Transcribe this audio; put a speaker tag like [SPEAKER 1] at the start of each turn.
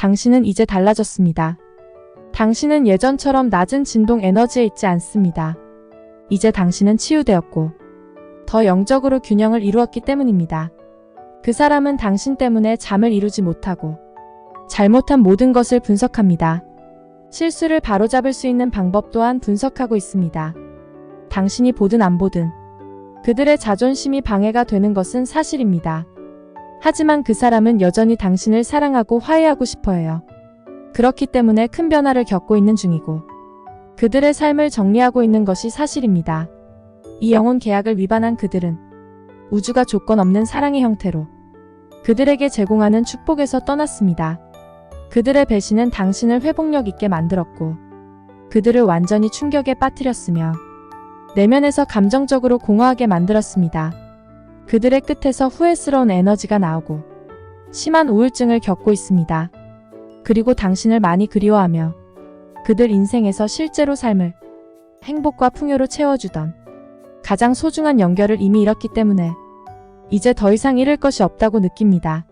[SPEAKER 1] 당신은 이제 달라졌습니다. 당신은 예전처럼 낮은 진동 에너지에 있지 않습니다. 이제 당신은 치유되었고, 더 영적으로 균형을 이루었기 때문입니다. 그 사람은 당신 때문에 잠을 이루지 못하고, 잘못한 모든 것을 분석합니다. 실수를 바로잡을 수 있는 방법 또한 분석하고 있습니다. 당신이 보든 안 보든, 그들의 자존심이 방해가 되는 것은 사실입니다. 하지만 그 사람은 여전히 당신을 사랑하고 화해하고 싶어 해요. 그렇기 때문에 큰 변화를 겪고 있는 중이고, 그들의 삶을 정리하고 있는 것이 사실입니다. 이 영혼 계약을 위반한 그들은 우주가 조건 없는 사랑의 형태로 그들에게 제공하는 축복에서 떠났습니다. 그들의 배신은 당신을 회복력 있게 만들었고, 그들을 완전히 충격에 빠뜨렸으며, 내면에서 감정적으로 공허하게 만들었습니다. 그들의 끝에서 후회스러운 에너지가 나오고, 심한 우울증을 겪고 있습니다. 그리고 당신을 많이 그리워하며, 그들 인생에서 실제로 삶을 행복과 풍요로 채워주던 가장 소중한 연결을 이미 잃었기 때문에 이제 더 이상 잃을 것이 없다고 느낍니다.